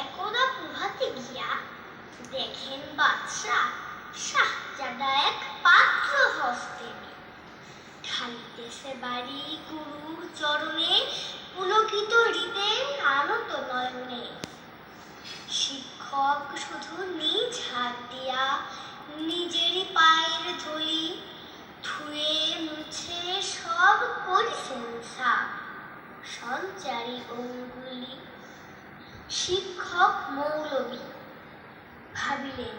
একদা প্রভাতে গিয়া দেখেন বাদশা, শাহজাদা এক পাত্র হস্তে বাড়ি গুরুর চরণে পুলকিত আনত নয়নে। শিক্ষক শুধু নিজ হাত দিয়া নিজেরই পায়ের ধুলি ধুয়ে মুছে সব করিছেন সঞ্চারী অঙ্গুলি শিক্ষক মৌলবী। ভাবিলেন,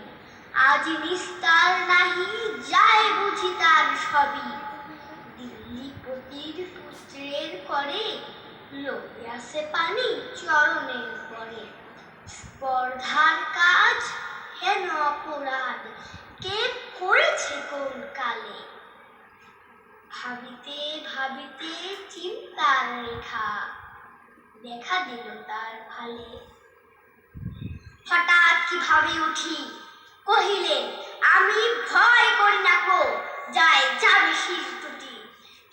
আজ নিস্তার নাহি, যায় বুঝি তার সবই দিল্লিপতির পুত্রের করে লোকে আসে পানি চরণের পরে। স্পর্ধার কাজ হেন অপরাধ, কে করেছে কোন কালে ভাবিতে ভাবিতে চিন্তার রেখা দেখা দিল তার ভালে। হঠাৎ কীভাবে উঠি? কহিলেন আমি ভয় করি না কো যাই যাবে শির টুটি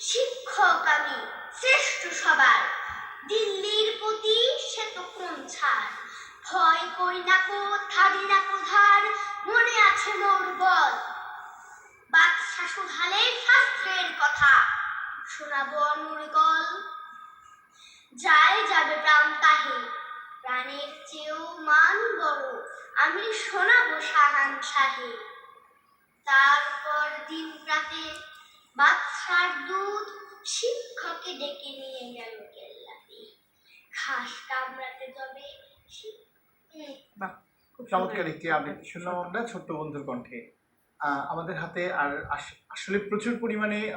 শিক্ষক আমি, শ্রেষ্ঠ সবার। দিল্লির প্রতি সে তো কোন ছাড়। ভয় করি না কো থারি না কো ধার মনে আছে মোর বল। বাদশা শুধালে শাস্ত্রের কথা। শোনাবো অনুরগল যায় যাবে প্রাণ তাহে প্রাণের চেয়েও মান বড় আমি শোনাবো সাহান শাহে তারপর দিন রাতে বাদশার দুধ শিক্ষককে ডেকে নিয়ে গেল কেল্লাতে। ঘাস কামড়াতে যাবে বাহ খুব চমৎকার একটি আবৃত্তি শুনলাম আমরা ছোট্ট বন্ধুর কণ্ঠে। আহ, আমাদের হাতে আর আস- আসলে প্রচুর পরিমাণে